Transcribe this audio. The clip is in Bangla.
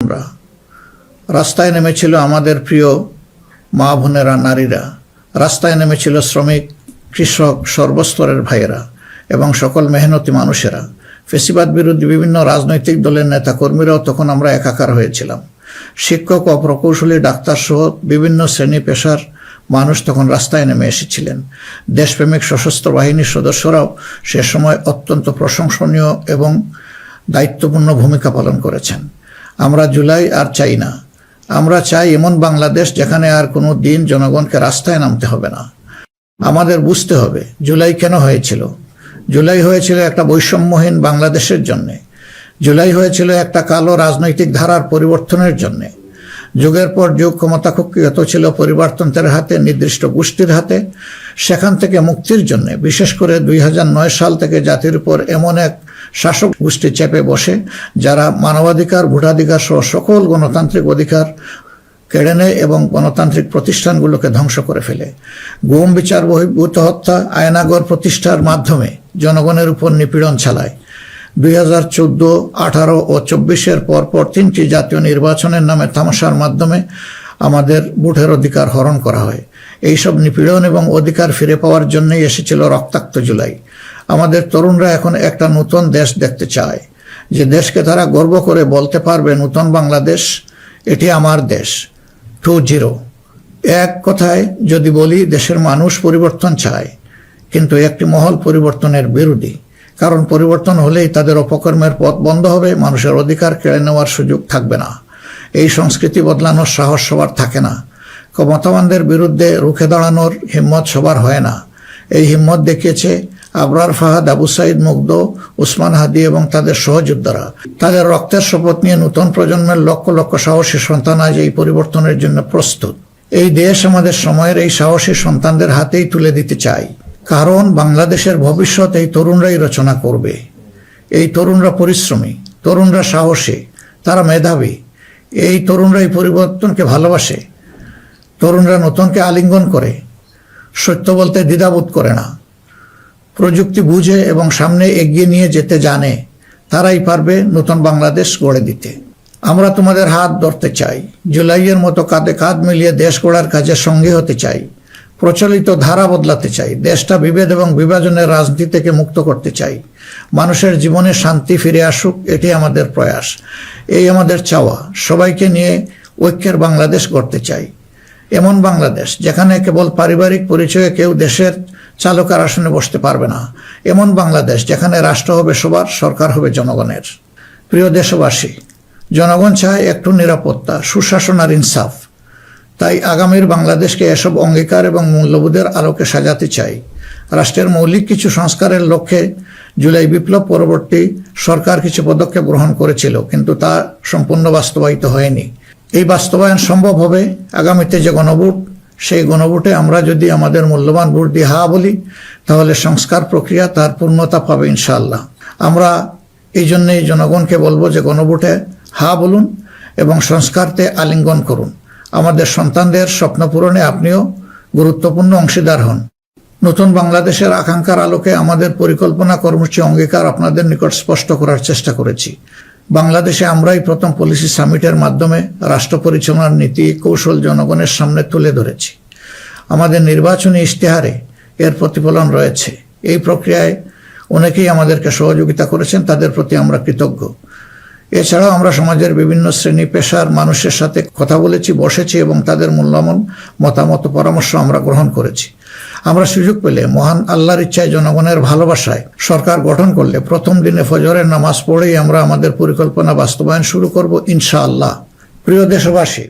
আমরা। রাস্তায় নেমেছিল আমাদের প্রিয় মা বোনেরা, নারীরা। রাস্তায় নেমেছিল শ্রমিক, কৃষক, সর্বস্তরের ভাইয়েরা এবং সকল মেহনতি মানুষেরা। ফেসিবাদ বিরোধী বিভিন্ন রাজনৈতিক দলের নেতাকর্মীরাও তখন আমরা একাকার হয়েছিলাম। শিক্ষক ও প্রকৌশলী ডাক্তার সহ বিভিন্ন শ্রেণি পেশার মানুষ তখন রাস্তায় নেমে এসেছিলেন। দেশপ্রেমিক সশস্ত্র বাহিনীর সদস্যরাও সে সময় অত্যন্ত প্রশংসনীয় এবং দায়িত্বপূর্ণ ভূমিকা পালন করেছেন। আমরা জুলাই আর চাই না। আমরা চাই এমন বাংলাদেশ যেখানে আর কোনো দিন জনগণকে রাস্তায় নামতে হবে না। আমাদের বুঝতে হবে, জুলাই কেন হয়েছিল? জুলাই হয়েছিল একটা বৈষম্যহীন বাংলাদেশের জন্যে। জুলাই হয়েছিল একটা কালো রাজনৈতিক ধারার পরিবর্তনের জন্যে। যুগের পর যুগ ক্ষমতা কুক্ষিগত ছিল পরিবারতন্ত্রের হাতে, নির্দিষ্ট গোষ্ঠীর হাতে। সেখান থেকে মুক্তির জন্য, বিশেষ করে দুই হাজার নয় সাল থেকে জাতির উপর এমন এক শাসক গোষ্ঠী চেপে বসে, যারা মানবাধিকার, ভোটাধিকার সহ সকল গণতান্ত্রিক অধিকার কেড়ে নেয় এবং গণতান্ত্রিক প্রতিষ্ঠানগুলোকে ধ্বংস করে ফেলে। গুম, বিচার, বহির্ভূত হত্যা, আয়নাগর প্রতিষ্ঠার মাধ্যমে জনগণের উপর নিপীড়ন চালায় দুই হাজার চোদ্দ, আঠারো ও চব্বিশের পরপর তিনটি জাতীয় নির্বাচনের নামে তামাশার মাধ্যমে আমাদের ভোটের অধিকার হরণ করা হয়। এইসব নিপীড়ন এবং অধিকার ফিরে পাওয়ার জন্যই এসেছিল রক্তাক্ত জুলাই। আমাদের তরুণরা এখন একটা নতুন দেশ দেখতে চায়। যে দেশকে তারা গর্ব করে বলতে পারবে, নতুন বাংলাদেশ, এটি আমার দেশ। Two zero. এক কথায় যদি বলি, দেশের মানুষ পরিবর্তন চায়, কিন্তু একটি মহল পরিবর্তনের বিরোধী। কারণ পরিবর্তন হলেই তাদের অপকর্মের পথ বন্ধ হবে, মানুষের অধিকার কেড়ে নেওয়ার সুযোগ থাকবে না। এই সংস্কৃতি বদলানোর সাহস সবার থাকে না। ক্ষমতাবানদের বিরুদ্ধে রুখে দাঁড়ানোর হিম্মত সবার হয় না। এই হিম্মত দেখিয়েছে আবরার ফাহাদ, আবু সাইদ, মুগ্ধ, উসমান হাদি এবং তাদের সহযোদ্ধারা। তাদের রক্তের শপথ নিয়ে নতুন প্রজন্মের লক্ষ লক্ষ সাহসী সন্তান আজ এই পরিবর্তনের জন্য প্রস্তুত। এই দেশ আমাদের সময়ের এই সাহসী সন্তানদের হাতেই তুলে দিতে চাই কারণ বাংলাদেশের ভবিষ্যৎ এই তরুণরাই রচনা করবে। এই তরুণরা পরিশ্রমী, তরুণরা সাহসী, তারা মেধাবী। এই তরুণরাই পরিবর্তনকে ভালোবাসে। তরুণরা নতুনকে আলিঙ্গন করে, সত্য বলতে দ্বিধাবোধ করে না। প্রযুক্তি বুঝে এবং সামনে এগিয়ে নিয়ে যেতে জানে, তারাই পারবে নতুন বাংলাদেশ গড়ে দিতে। আমরা তোমাদের হাত ধরতে চাই, জুলাইয়ের মতো কাঁধে কাঁধ মিলিয়ে দেশ গড়ার কাজে সঙ্গী হতে চাই, প্রচলিত ধারা বদলাতে চাই, দেশটা বিভেদ এবং বিভাজনের রাজনীতি থেকে মুক্ত করতে চাই, মানুষের জীবনে শান্তি ফিরে আসুক, এটি আমাদের প্রয়াস, এই আমাদের চাওয়া, সবাইকে নিয়ে ঐক্যের বাংলাদেশ গড়তে চাই। এমন বাংলাদেশ যেখানে কেবল পারিবারিক পরিচয়ে কেউ দেশের চালকের আসনে বসতে পারবে না। এমন বাংলাদেশ যেখানে রাষ্ট্র হবে সবার, সরকার হবে জনগণের। প্রিয় দেশবাসী, জনগণ চায় একটু নিরাপত্তা, সুশাসন আর ইনসাফ। তাই আগামীর বাংলাদেশকে এসব অঙ্গীকার এবং মূল্যবোধের আলোকে সাজাতে চাই। রাষ্ট্রের মৌলিক কিছু সংস্কারের লক্ষ্যে জুলাই বিপ্লব পরবর্তী সরকার কিছু পদক্ষেপ গ্রহণ করেছিল, কিন্তু তা সম্পূর্ণ বাস্তবায়িত হয়নি। এই বাস্তবায়ন সম্ভব হবে আগামীতে যে গণভোট, সেই গণভোটে আমরা যদি আমাদের মূল্যবান ভোট দিয়ে হা বলি, তাহলে সংস্কার প্রক্রিয়া তার পূর্ণতা পাবে ইনশাআল্লাহ। আমরা এই জন্যেই জনগণকে বলব যে গণভোটে হা বলুন এবং সংস্কারতে আলিঙ্গন করুন। আমাদের সন্তানদের স্বপ্ন পূরণে আপনিও গুরুত্বপূর্ণ অংশীদার হন। নতুন বাংলাদেশের আকাঙ্ক্ষার আলোকে আমাদের পরিকল্পনা কর্মসূচি অঙ্গীকার আপনাদের নিকট স্পষ্ট করার চেষ্টা করেছি। বাংলাদেশে আমরাই প্রথম পলিসি সামিটের মাধ্যমে রাষ্ট্র পরিচালনার নীতি, কৌশল জনগণের সামনে তুলে ধরেছি। আমাদের নির্বাচনী ইশতেহারে এর প্রতিফলন রয়েছে। এই প্রক্রিয়ায় অনেকেই আমাদেরকে সহযোগিতা করেছেন, তাদের প্রতি আমরা কৃতজ্ঞ। এছাড়াও আমরা সমাজের বিভিন্ন শ্রেণি, পেশার মানুষের সাথে কথা বলেছি, বসেছি এবং তাদের মূল্যবান মতামত পরামর্শ আমরা গ্রহণ করেছি। আমরা সুযোগ পেলে মহান আল্লাহর ইচ্ছায় জনগণের ভালোবাসায় সরকার গঠন করলে প্রথম দিনে ফজরের নামাজ পড়েই আমরা আমাদের পরিকল্পনা বাস্তবায়ন শুরু করব ইনশাআল্লাহ। প্রিয় দেশবাসী